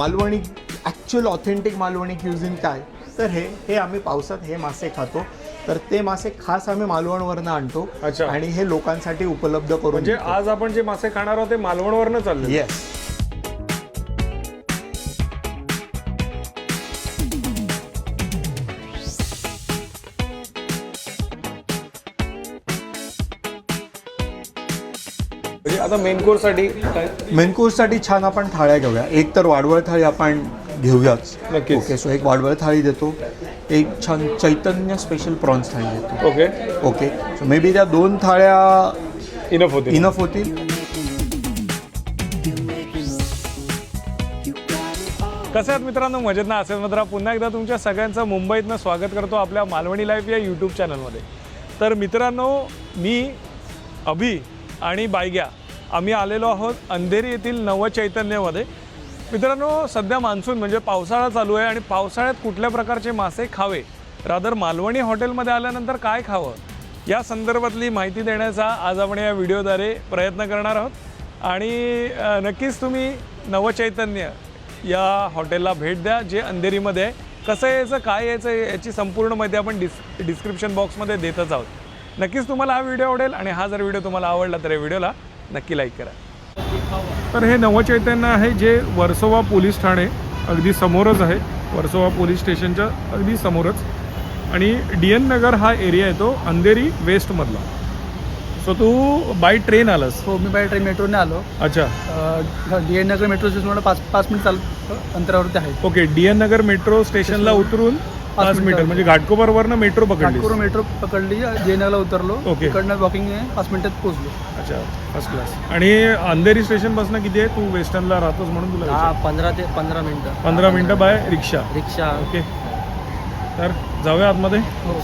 Malvani actual authentic Malvani cuisine काय? तर हे हे आम्ही पावसात हे मासे खातो. तर ते मासे खास आम्ही मालवणवरनं आणतो अच्छा. आणि हे लोकांसाठी उपलब्ध करून म्हणजे आज आपण जे मासे खाणार आहोत ते मालवणवरनं चालले येस म्हणजे आता मेन कोर्ससाठी काय? मेन कोर्ससाठी छान आपण थाळ्या घेऊया. एक तर वाडवळ थाळी आपण घेऊयाच. नक्कीच. ओके सो एक वाडवळ थाळी देतो. एक छान चैतन्य स्पेशल प्रॉन्स थाळी देतो. Okay okay so maybe त्या दोन थाळ्या इनफ होते इनफ होतील. कसं आहेत मित्रांनो? मजेत ना? असेल मात्र पुन्हा एकदा तुमच्या सगळ्यांचं मुंबईतनं स्वागत करतो आपल्या मालवणी लाईफ या यूट्यूब चॅनलमध्ये तर मित्रांनो मी अभि आणि बायग्या. आम्ही आलेलो आहोत अंधेरी येथील नवचैतन्यमध्ये मित्रांनो सध्या मान्सून म्हणजे पावसाळा चालू आहे आणि पावसाळ्यात कुठल्या प्रकारचे मासे खावे? रादर मालवणी हॉटेलमध्ये आल्यानंतर काय खावं? या संदर्भातली माहिती देण्याचा आज आपण या व्हिडिओद्वारे प्रयत्न करणार आहोत. आणि नक्कीच तुम्ही नवचैतन्य या हॉटेलला भेट द्या जे अंधेरीमध्ये आहे. कसं यायचं काय यायचं याची संपूर्ण माहिती आपण डिस् डिस्क्रिप्शन बॉक्समध्ये देतच आहोत. नक्कीच तुम्हाला हा व्हिडिओ आवडेल आणि हा जर व्हिडिओ तुम्हाला आवडला तर या व्हिडिओला नक्की लाईक करा. तर हे नवचैतन्य आहे जे वर्सोवा पोलीस ठाणे अगदी समोरच आहे. वर्सोवा पोलीस स्टेशनच्या अगदी समोरच. आणि डी एन नगर हा एरिया येतो अंधेरी वेस्टमधला. सो तू बाय ट्रेन आलास. हो मी बाय ट्रेन मेट्रोने आलो. अच्छा. D N Nagar metro station पाच पाच मिनिट चाल अंतरावरती आहे. Okay D N Nagar metro स्टेशनला उतरून पाच मिनिटं. मीटर म्हणजे घाटकोपरवरनं मेट्रो पकडली नागपूर मेट्रो पकडली नगरला उतरलो. ओके. इकडनं वॉकिंग पाच मिनिटात पोहोचलो. अच्छा फर्स्ट क्लास आणि अंधेरी स्टेशनपासून किती आहे? तू वेस्टर्नला राहतोस म्हणून तुला हा विचारलं. पंधरा ते पंधरा मिनिटं. पंधरा मिनिटं बाय रिक्षा. रिक्षा. ओके. तर जाऊया आतमध्ये. हो.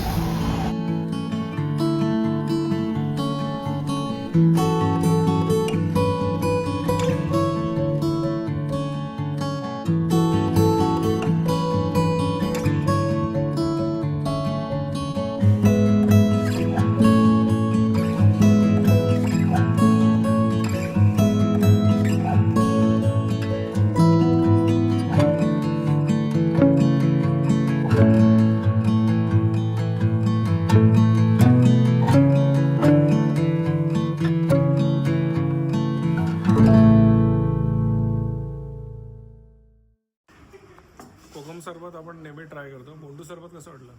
कोकम सरबत आपण नेहमी ट्राय करतो. मोंडू सरबत कसं वाटलं?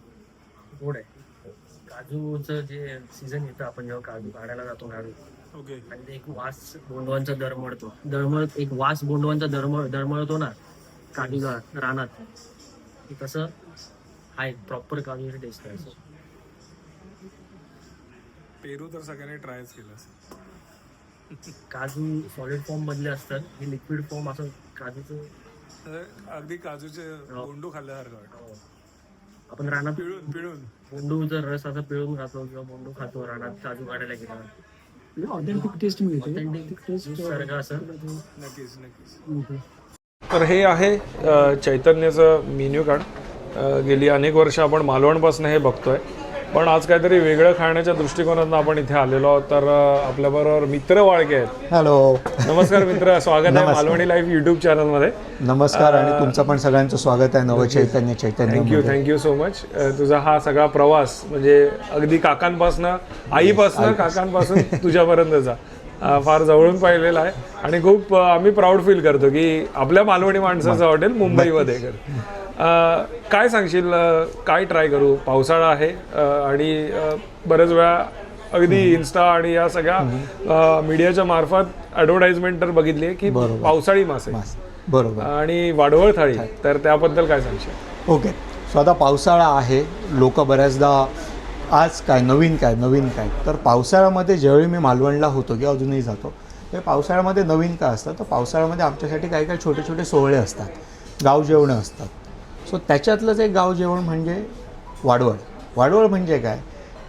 गोड आहे. काजूचं जे सीझन येतं आपण जेव्हा काजू काढायला जातो काजू ओके. आणि ते एक वास बोंडवांचा दरमळतो दरमळत एक वास बोंडवांचा दरमळ दरमळतो ना काजूला रानात. ते कसं आहे प्रॉपर काजूची टेस्ट आहे. पेरू तर सगळ्यांनी ट्रायच केलं काजू सॉलिड फॉर्म मधले असतात. हे लिक्विड फॉर्म असं काजूचं अगदी काजूचे बोंडू खाल्ल्यासारखं वाटतं. अं, आपण रानात पिळून पिळून. बोंडूचा रस असा पिळून खातो किंवा बोंडू खातो रानात काजू काढायला गेला. ऑथेंटिक टेस्ट मिळते. ऑथेंटिक टेस्ट सारखं असं. नक्कीच नक्कीच. तर हे आहे चैतन्याचं मेन्यू कार्ड गेली अनेक वर्ष आपण मालवणपासून हे बघतोय. पण आज काहीतरी वेगळं खाण्याच्या दृष्टिकोनातून आपण इथे आलेलो आहोत. तर अ, आपल्याबरोबर मित्र वाळके आहेत. हॅलो. नमस्कार मित्र स्वागत आहे मालवणी लाईव्ह युट्यूब चॅनलमध्ये. नमस्कार आणि तुमचं पण सगळ्यांचं स्वागत आहे. Navchaitanya Chaitanya thank you thank you so much तुझा हा सगळा प्रवास म्हणजे अगदी काकांपासनं आईपासनं काकांपासून तुझ्यापर्यंतचा फार जवळून पाहिलेला आहे. आणि खूप आम्ही प्राऊड फील करतो की आपल्या मालवणी माणसाचं हॉटेल मुंबईमध्ये काय सांगशील काय ट्राय करू? पावसाळा आहे आणि बरेच वेळा अगदी इन्स्टा आणि या सगळ्या मीडियाच्या मार्फत ॲडव्हर्टाइजमेंट तर बघितली आहे की बरोबर. पावसाळी मासे बरोबर. आणि वाडवळ थाळी. तर त्याबद्दल काय सांगशील? ओके. सो आता पावसाळा आहे. लोक बऱ्याचदा आज काय नवीन काय नवीन काय. तर पावसाळ्यामध्ये ज्यावेळी मी मालवणला होतो किंवा अजूनही जातो तर पावसाळ्यामध्ये नवीन काय असतं? तर पावसाळ्यामध्ये आमच्यासाठी काही काही छोटे छोटे सोहळे असतात. गाव जेवणं असतात सो त्याच्यातलंच एक गाव जेवण म्हणजे वाडवळ. वाडवळ म्हणजे काय?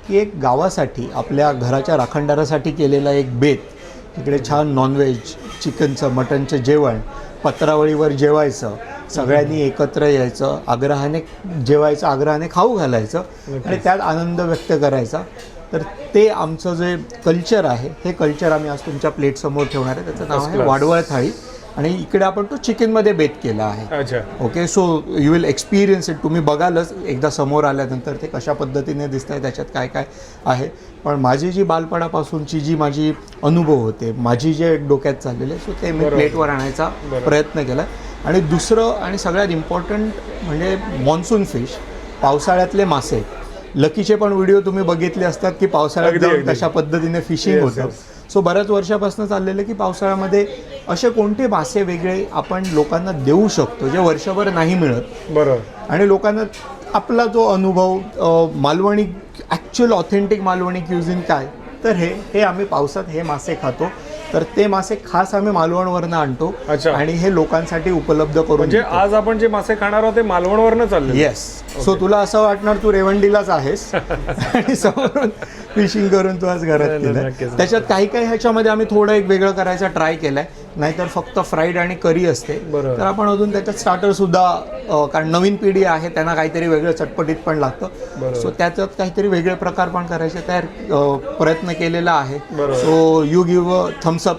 की एक गावासाठी आपल्या घराच्या राखणदारासाठी केलेला एक बेत इकडे छान नॉनव्हेज चिकनचं मटनचं जेवण पत्रावळीवर जेवायचं सगळ्यांनी एकत्र यायचं आग्रहाने जेवायचं आग्रहाने खाऊ घालायचं आणि त्यात आनंद व्यक्त करायचा. तर ते आमचं जे कल्चर आहे हे कल्चर आम्ही आज तुमच्या प्लेटसमोर ठेवणार आहे. त्याचं नाव आहे वाडवळ थाळी. आणि इकडे आपण तो चिकनमध्ये बेत केला आहे. अच्छा. Okay so you will experience it तुम्ही बघालच. एकदा समोर आल्यानंतर ते कशा पद्धतीने दिसत आहे त्याच्यात काय काय आहे. पण माझी जी बालपणापासूनची जी माझी अनुभव होते माझी जे डोक्यात चाललेले सो ते मी. प्लेटवर आणायचा प्रयत्न केला. आणि दुसरं आणि सगळ्यात इम्पॉर्टंट म्हणजे मॉन्सून फिश पावसाळ्यातले मासे. लकीचे पण व्हिडिओ तुम्ही बघितले असतात की पावसाळ्यात. कशा पद्धतीने फिशिंग होतं. सो बऱ्याच वर्षापासून चाललेलं की पावसाळ्यामध्ये असे कोणते मासे वेगळे आपण लोकांना देऊ शकतो जे वर्षभर नाही मिळत? बरोबर. आणि लोकांना आपला जो अनुभव Malvani actual authentic Malvani cuisine काय? तर हे हे आम्ही पावसात हे मासे खातो. तर ते मासे खास आम्ही मालवणवरनं आणतो अच्छा. आणि हे लोकांसाठी उपलब्ध करून म्हणजे आज आपण जे मासे खाणार आहोत ते मालवणवरनं चालले येस सो तुला असं वाटणार तू रेवंडीलाच आहेस. आणि समोरून फिशिंग करून तू आज घरात. त्याच्यात काही काही ह्याच्यामध्ये आम्ही थोडं एक वेगळं करायचा ट्राय केलाय. नाहीतर फक्त फ्राईड आणि करी असते. तर आपण अजून त्याच्यात स्टार्टर सुद्धा कारण नवीन पिढी आहे त्यांना काहीतरी वेगळं चटपटीत पण लागतं. सो त्याच्यात काहीतरी वेगळे प्रकार पण करायचे तयार प्रयत्न केलेला आहे. सो यू गिव्ह थम्सअप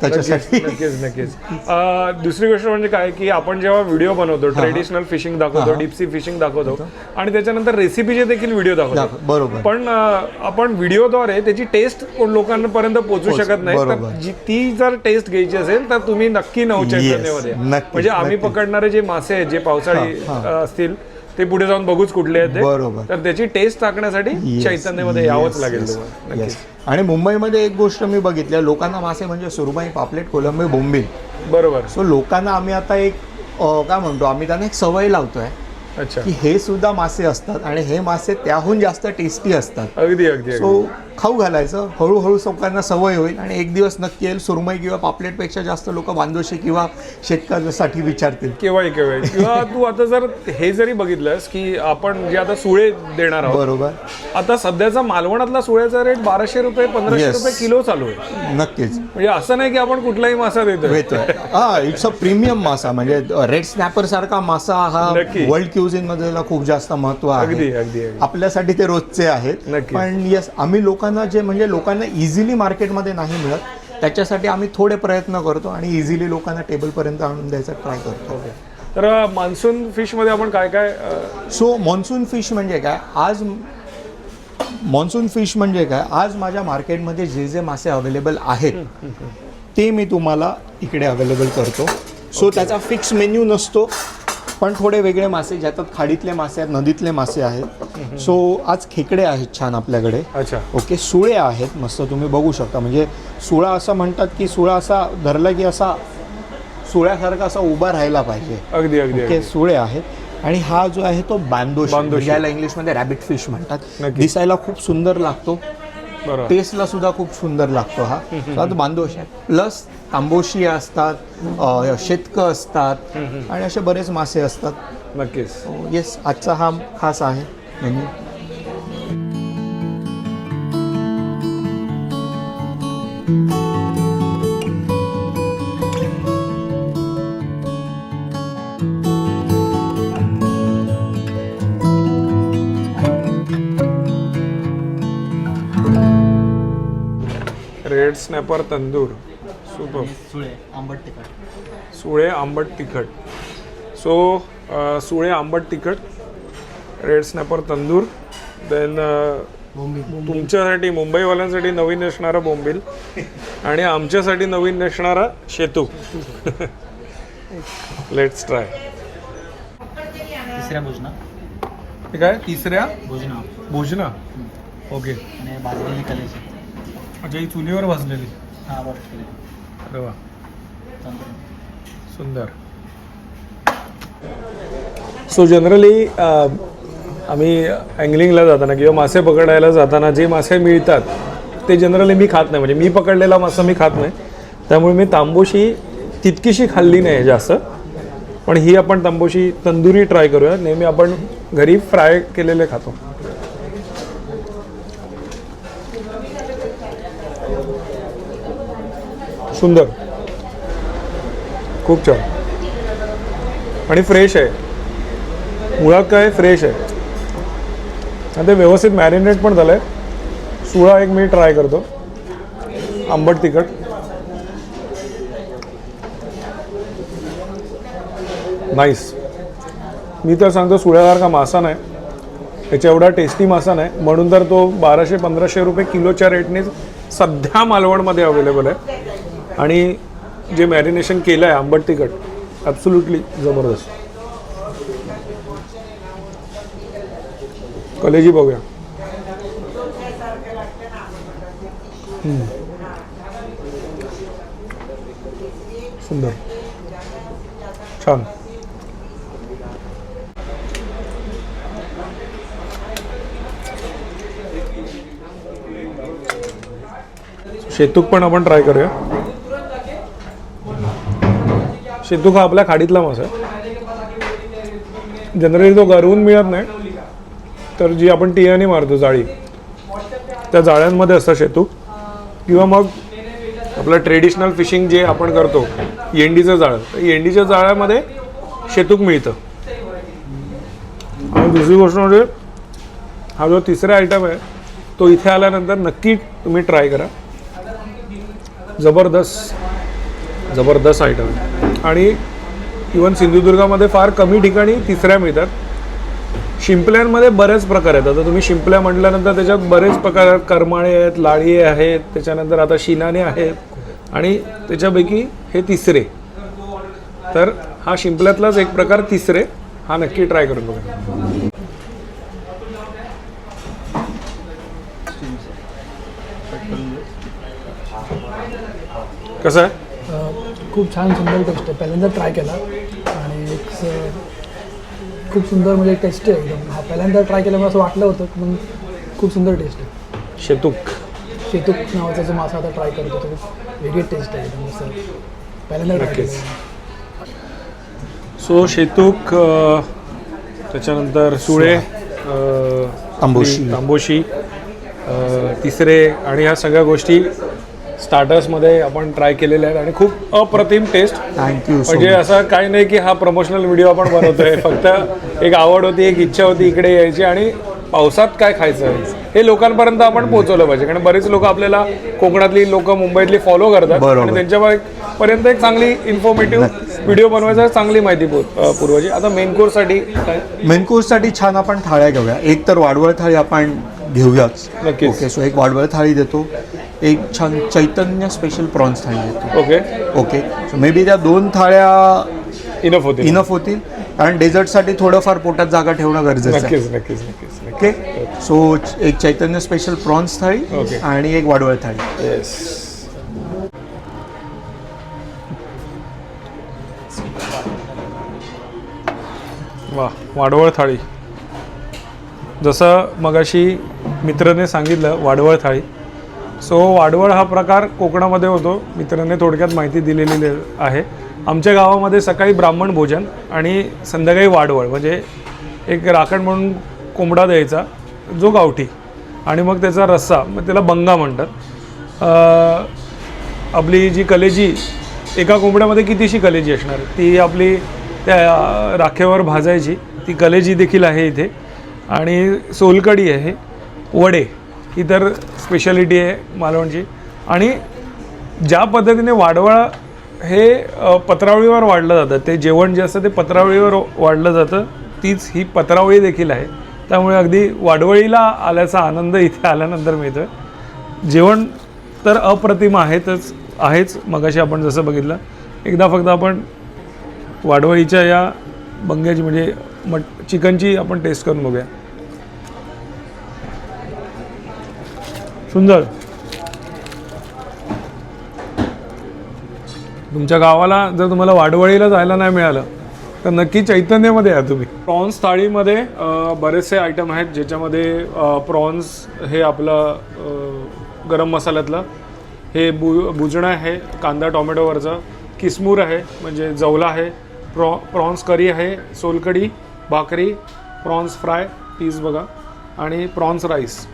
त्याच्यासाठी नक्कीच नक्कीच अं, दुसरी गोष्ट म्हणजे काय की आपण जेव्हा व्हिडिओ बनवतो ट्रेडिशनल फिशिंग दाखवतो. डीपसी फिशिंग दाखवतो आणि त्याच्यानंतर रेसिपीचे देखील व्हिडिओ दाखवतो दाखव- बरोबर पण अं, आपण व्हिडिओद्वारे त्याची टेस्ट कोण लोकांपर्यंत पोहोचू शकत नाही तर बरोबर. जी- ती जर टेस्ट घ्यायची असेल तर तुम्ही नक्की नऊ Yes, चैतन्यमध्ये या. म्हणजे आम्ही. पकडणारे जे मासे आहेत जे पावसाळी हा, हा. अं, असतील ते पुढे जाऊन बघूच कुठले आहेत ते. बरोबर. तर त्याची टेस्ट टाकण्यासाठी चैतन्यमध्ये यावंच लागेल तुम्हाला. आणि मुंबईमध्ये एक गोष्ट मी बघितली लोकांना मासे म्हणजे सुरमई पापलेट कोलंबी बोंबील. बरोबर. सो लोकांना आम्ही आता एक अ, काय म्हणतो आम्ही त्यांना एक सवय लावतोय अच्छा. की हे सुद्धा मासे असतात आणि हे मासे त्याहून जास्त टेस्टी असतात. अगदी अगदी अगदी. सो खाऊ घालायचं हळूहळू लोकांना सवय होईल आणि एक दिवस नक्की येईल. सुरमई किंवा पापलेटपेक्षा जास्त लोक बांधोशी किंवा शेतकऱ्यासाठी विचारतील. केव्हाही केव्हाही. किंवा तू आता जर हे जरी बघितलंस की आपण जे आता सुळे देणार आहोत बरोबर. आता सध्याचा मालवणातला सुळ्याचा रेट बाराशे रुपये पंधराशे. रुपये किलो चालू आहे. नक्कीच. म्हणजे असं नाही की आपण कुठलाही मासा देतोय. भेटतोय हा इट्स अ प्रीमियम मासा. म्हणजे रेड स्नॅपर सारखा मासा हा. वर्ल्ड क्युझिनमध्ये खूप जास्त महत्त्व आहे. अगदी अगदी आपल्यासाठी ते रोजचे आहेत. पण येस आम्ही लोकांना जे म्हणजे लोकांना इझिली मार्केटमध्ये नाही मिळत त्याच्यासाठी आम्ही थोडे प्रयत्न करतो आणि इझिली लोकांना टेबलपर्यंत आणून द्यायचा ट्राय करतो. तर मान्सून फिशमध्ये आपण काय काय सो मॉन्सून फिश म्हणजे काय? आज मॉन्सून फिश म्हणजे काय? आज माझ्या मार्केटमध्ये जे जे मासे अवेलेबल आहेत ते मी तुम्हाला इकडे अवेलेबल करतो. सो त्याचा फिक्स मेन्यू नसतो. पण थोडे वेगळे मासे ज्याच्यात खाडीतले मासे आहेत नदीतले मासे आहेत. सो आज खेकडे आहेत छान आपल्याकडे. अच्छा. ओके सुळे आहेत मस्त तुम्ही बघू शकता. म्हणजे सुळा असं म्हणतात की सुळा असा धरला की असा सुळ्यासारखा असा उभा राहायला पाहिजे. अगदी अगदी. सुळे आहेत. आणि हा जो आहे तो बांदोशी. ज्याला इंग्लिशमध्ये रॅबिट फिश म्हणतात. दिसायला खूप सुंदर लागतो. टेस्टला सुद्धा खूप सुंदर लागतो हा. तर आता बांदोशी आहे प्लस तांबोशी असतात शेतकं असतात आणि असे बरेच मासे असतात. नक्कीच. येस आजचा हा खास आहे menu red snapper tandoor super सुळे आंबट तिखट. सुळे आंबट तिखट. सो सुळे आंबट तिखट रेड स्नॅपर तंदूर देन तुमच्यासाठी मुंबईवाल्यांसाठी नवीन असणारा बोंबील आणि आमच्यासाठी नवीन असणारा शेतू. लेट्स ट्राय तिसऱ्या भोजना. आहे तिसऱ्या? भोजना. भोजना. ओके आणि भाजलेली कलेची अच्छा ही चुलीवर भाजलेली. हा बरं अरे वा. सुंदर. सो जनरली आम्ही अँगलिंगला जाताना किंवा मासे पकडायला जाताना जे मासे मिळतात ते जनरली मी खात नाही. म्हणजे मी पकडलेला मासा मी खात नाही. त्यामुळे मी तांबोशी तितकीशी खाल्ली नाही जास्त. पण ही आपण तांबोशी तंदुरी ट्राय करूया. नेहमी आपण घरी फ्राय केलेले खातो. सुंदर. खूप छान. आणि फ्रेश आहे. मुळात काय फ्रेश आहे. आणि ते व्यवस्थित मॅरिनेट पण झालं आहे सुळा एक मी ट्राय करतो. आंबट तिखट. नाईस मी तर सांगतो सुळ्यासारखा मासा नाही. त्याच्या एवढा टेस्टी मासा नाही. म्हणून तर तो बाराशे पंधराशे रुपये किलोच्या रेटने सध्या मालवणमध्ये अवेलेबल आहे. आणि जे मॅरिनेशन केलं आहे आंबट तिखट ॲब्सुल्युटली जबरदस्त. कलेजी बघूया. सुंदर. छान. शेतूक पण आपण ट्राय करूया. शेतूक हा आपल्या खाडीतला मासा आहे. जनरली तो गरवून मिळत नाही. तर जी आपण टियाने मारतो जाळी त्या जाळ्यांमध्ये असतं शेतूक किंवा मग आपलं ट्रेडिशनल फिशिंग जे आपण करतो येंडीचं जाळं तर येंडीच्या जाळ्यामध्ये शेतूक मिळतं. आणि दुसरी गोष्ट म्हणजे हा जो तिसरा आयटम आहे तो इथे आल्यानंतर नक्की तुम्ही ट्राय करा. जबरदस्त जबरदस्त आयटम आहे. आणि इवन सिंधुदुर्गामध्ये फार कमी ठिकाणी तिसऱ्या मिळतात. शिंपल्यांमध्ये बरेच प्रकार आहेत. आता तुम्ही शिंपल्या म्हटल्यानंतर त्याच्यात बरेच प्रकार आहेत. करमाळे आहेत लाळी आहेत त्याच्यानंतर आता शिनाने आहेत आणि त्याच्यापैकी हे तिसरे. तर हा शिंपल्यातलाच एक प्रकार तिसरे. हा नक्की ट्राय करून बघा. कसं आहे? खूप छान सुंदर टेस्ट आहे. पहिल्यांदा ट्राय केला. आणि एक खूप सुंदर म्हणजे टेस्टी आहे एकदम. हा पहिल्यांदा ट्राय केल्यामुळे असं वाटलं होतं की मग खूप सुंदर टेस्ट आहे. शेतूक. शेतूक नावाचा जो मासा आता ट्राय करत होतो खूप वेगळी टेस्ट आहे एकदम असं. पहिल्यांदा ट्राय नक्कीच. केलं. सो शेतूक अ, त्याच्यानंतर सुळे अ, तांबोशी. तांबोशी अ, तिसरे आणि ह्या सगळ्या गोष्टी स्टार्टर्समध्ये आपण ट्राय केलेल्या आहेत आणि खूप अप्रतिम टेस्ट थँक्यू सो म्हणजे असं काही नाही की हा प्रमोशनल व्हिडिओ आपण बनवतोय. फक्त एक आवड होती एक इच्छा होती इकडे यायची आणि पावसात काय खायचं? हे लोकांपर्यंत आपण पोहोचवलं पाहिजे. कारण बरेच लोक आपल्याला कोकणातली लोक मुंबईतली फॉलो करतात. आणि त्यांच्या पर्यंत एक चांगली इन्फॉर्मेटिव्ह व्हिडिओ बनवायचा चांगली माहिती पुर- अ, पुरवायची. आता मेन कोर्ससाठी काय मेन कोर्ससाठी छान आपण थाळ्या घेऊया. एक तर वाडवळ थाळी आपण घेऊयाच. नक्कीच. ओके सो एक वाडवळ थाळी देतो. एक छान चैतन्य स्पेशल प्रॉन्स थाळी देतो. Okay okay so maybe त्या दोन थाळ्या इनफ होती इनफ होतील. कारण डेझर्टसाठी थोडंफार पोटात जागा ठेवणं गरजेचं आहे. नक्कीच नक्कीच नक्कीच ओके सो एक चैतन्य स्पेशल प्रॉन्स थाळी. आणि एक वाडवळ थाळी. येस वा वाडवळ थाळी. जसं मगाशी मित्राने सांगितलं वाडवळ थाळी. सो वाडवळ हा प्रकार कोकणामध्ये होतो. मित्राने थोडक्यात माहिती दिलेली आहे. आमच्या गावामध्ये सकाळी ब्राह्मण भोजन आणि संध्याकाळी वाडवळ म्हणजे एक राखण म्हणून कोंबडा द्यायचा जो गावठी आणि मग त्याचा रस्सा मग त्याला बंगा म्हणतात. आपली जी कलेजी एका कोंबड्यामध्ये कितीशी कलेजी असणार? ती आपली त्या राखेवर भाजायची. ती कलेजी देखील आहे इथे. आणि सोलकडी आहे. वडे ही तर स्पेशालिटी आहे मालवणची. आणि ज्या पद्धतीने वाडवळ हे पत्रावळीवर वाढलं जातं ते जेवण जे असतं ते पत्रावळीवर वाढलं जातं तीच ही पत्रावळी देखील आहे. त्यामुळे अगदी वाडवळीला आल्याचा आनंद इथे आल्यानंतर मिळतो जेवण तर अप्रतिम आहेतच आहेच मगाशी आपण जसं बघितलं. एकदा फक्त आपण वाडवळीच्या या बंग्याची म्हणजे मट चिकनची आपण टेस्ट करून बघूया. सुंदर. तुमच्या गावाला जर तुम्हाला वाडवळीला जायला नाही मिळालं तर नक्की चैतन्यमध्ये या तुम्ही. प्रॉन्स थाळीमध्ये बरेचसे आयटम आहेत ज्याच्यामध्ये प्रॉन्स हे आपलं गरम मसाल्यातलं हे बु बुजणं आहे कांदा टोमॅटोवरचं किसमूर आहे म्हणजे जवला आहे प्रॉ प्रॉन्स करी आहे सोलकडी भाकरी प्रॉन्स फ्राय पीस बघा आणि प्रॉन्स राईस.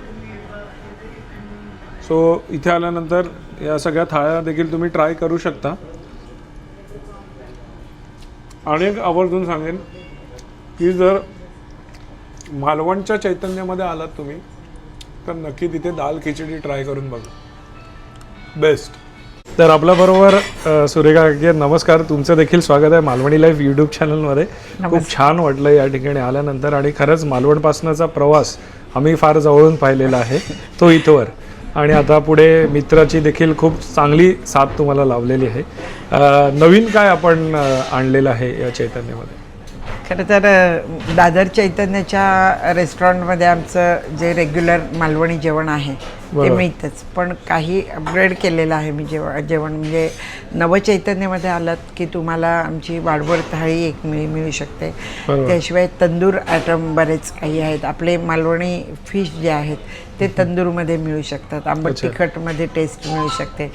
सो इथे आल्यानंतर या सगळ्या थाळ्या देखील तुम्ही ट्राय करू शकता. आणि एक आवर्जून सांगेन की जर मालवणच्या चैतन्यामध्ये आलात तुम्ही तर नक्की तिथे दाल खिचडी ट्राय करून बघा. बेस्ट तर आपल्याबरोबर सुरेखा नमस्कार. तुमचं देखील स्वागत आहे मालवणी लाईफ यूट्यूब चॅनलमध्ये खूप छान वाटलं या ठिकाणी आल्यानंतर. आणि खरंच मालवणपासनाचा प्रवास आम्ही फार जवळून पाहिलेला आहे. तो इथवर. आणि आता पुढे मित्राची देखील खूप चांगली साथ तुम्हाला लावलेली आहे. नवीन काय आपण आणलेलं आहे या चैतन्यामध्ये? खरं तर दादर चैतन्याच्या रेस्टॉरंटमध्ये आमचं जे रेग्युलर मालवणी जेवण आहे ते. मिळतंच. पण काही अपग्रेड केलेलं आहे मी जेवण जेवण. म्हणजे नवचैतन्यामध्ये आलात की तुम्हाला आमची वाडवड थाळी एक मिळी मिळू शकते. त्याशिवाय तंदूर आयटम बरेच काही आहेत. आपले मालवणी फिश जे आहेत ते तंदूरमध्ये मिळू शकतात. आंबट. तिखटमध्ये टेस्ट मिळू शकते.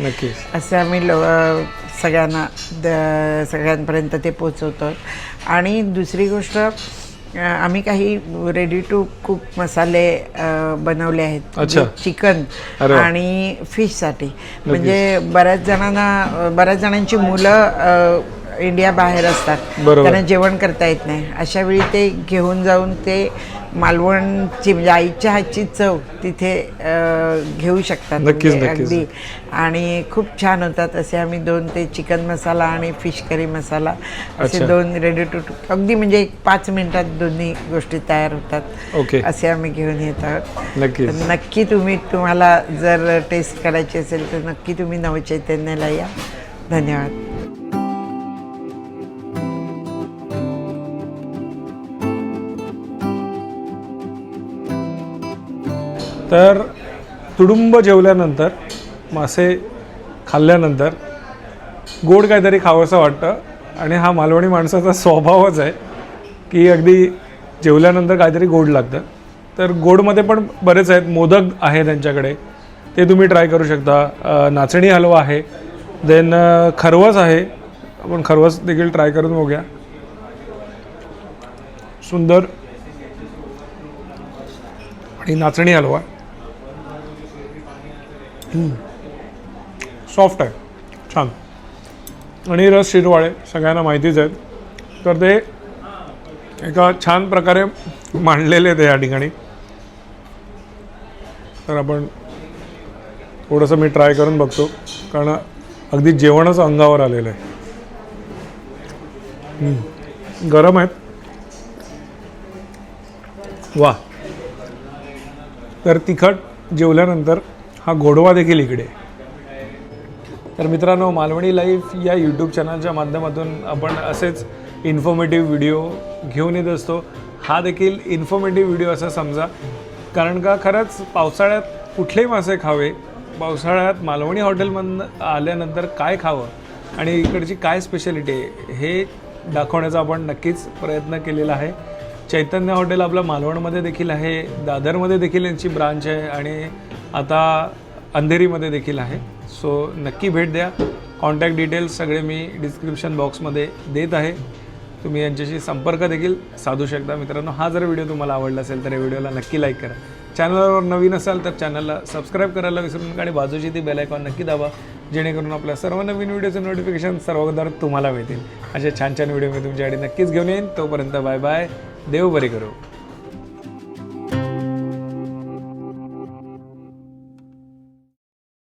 असं आम्ही लो सगळ्यांना सगळ्यांपर्यंत ते पोचवतो आणि दुसरी गोष्ट आम्ही काही रेडी टू कुक मसाले बनवले आहेत. चिकन वा. आणि फिशसाठी म्हणजे बऱ्याच जणांना बऱ्याच जणांची मुलं इंडिया बाहेर असतात. त्यांना जेवण करता येत नाही अशा वेळी ते घेऊन जाऊन ते मालवणची म्हणजे आईच्या हातची चव तिथे घेऊ शकतात नक्कीच. अगदी. आणि खूप छान होतात असे आम्ही दोन ते चिकन मसाला आणि फिश करी मसाला असे. दोन रेडी टू अगदी म्हणजे एक पाच मिनिटात दोन्ही गोष्टी तयार होतात. ओके. असे आम्ही घेऊन येत आहोत. नक्कीच. तर नक्की तुम्ही तुम्हाला जर टेस्ट करायची असेल तर नक्की तुम्ही नवचैतन्याला या. धन्यवाद. तर तुडुंब जेवल्यानंतर मासे खाल्ल्यानंतर गोड काहीतरी खावंसं वाटतं. आणि हा मालवणी माणसाचा स्वभावच आहे की अगदी जेवल्यानंतर काहीतरी गोड लागतं. तर गोडमध्ये पण बरेच आहेत मोदक आहे त्यांच्याकडे. ते तुम्ही ट्राय करू शकता. नाचणी हलवा आहे. देन खरवस आहे. आपण खरवस देखील ट्राय करून बघूया. सुंदर आणि नाचणी हलवा. सॉफ्ट आहे. छान. आणि रस शिरवाळे सगळ्यांना माहितीच आहेत. तर ते एका छान प्रकारे मांडलेले आहेत या ठिकाणी. तर आपण थोडंसं मी ट्राय करून बघतो कारण अगदी जेवणच अंगावर आलेलं आहे. गरम आहेत. वा तर तिखट जेवल्यानंतर हा गोडवा देखील इकडे. तर मित्रांनो मालवणी लाईफ या यूट्यूब चॅनलच्या माध्यमातून आपण असेच इन्फॉर्मेटिव्ह व्हिडिओ घेऊन येत असतो. हा देखील इन्फॉर्मेटिव्ह व्हिडिओ असा समजा. कारण का? खरंच पावसाळ्यात कुठलेही मासे खावे? पावसाळ्यात मालवणी हॉटेलमधनं आल्यानंतर काय खावं? आणि इकडची काय स्पेशालिटी आहे? हे दाखवण्याचा आपण नक्कीच प्रयत्न केलेला आहे. चैतन्य हॉटेल आपलं मालवणमध्ये देखील आहे. दादरमध्ये देखील यांची ब्रांच आहे आणि आता अंधेरीमध्ये देखील आहे. सो नक्की भेट द्या. कॉन्टॅक्ट डिटेल्स सगळे मी डिस्क्रिप्शन बॉक्समध्ये देत आहे. तुम्ही यांच्याशी संपर्क देखील साधू शकता. मित्रांनो हा जर व्हिडिओ तुम्हाला आवडला असेल तर या व्हिडिओला नक्की लाईक करा. चॅनलवर नवीन असाल तर चॅनलला सबस्क्राईब करायला विसरू नका आणि बाजूची ती बेल आयकॉन नक्की दाबा जेणेकरून आपल्या सर्व नवीन व्हिडिओचं नोटिफिकेशन सर्वदर तुम्हाला मिळतील. अशा छान छान व्हिडिओ मी तुमच्याकडे नक्कीच घेऊन येईन. तोपर्यंत बाय बाय देव बरे करो.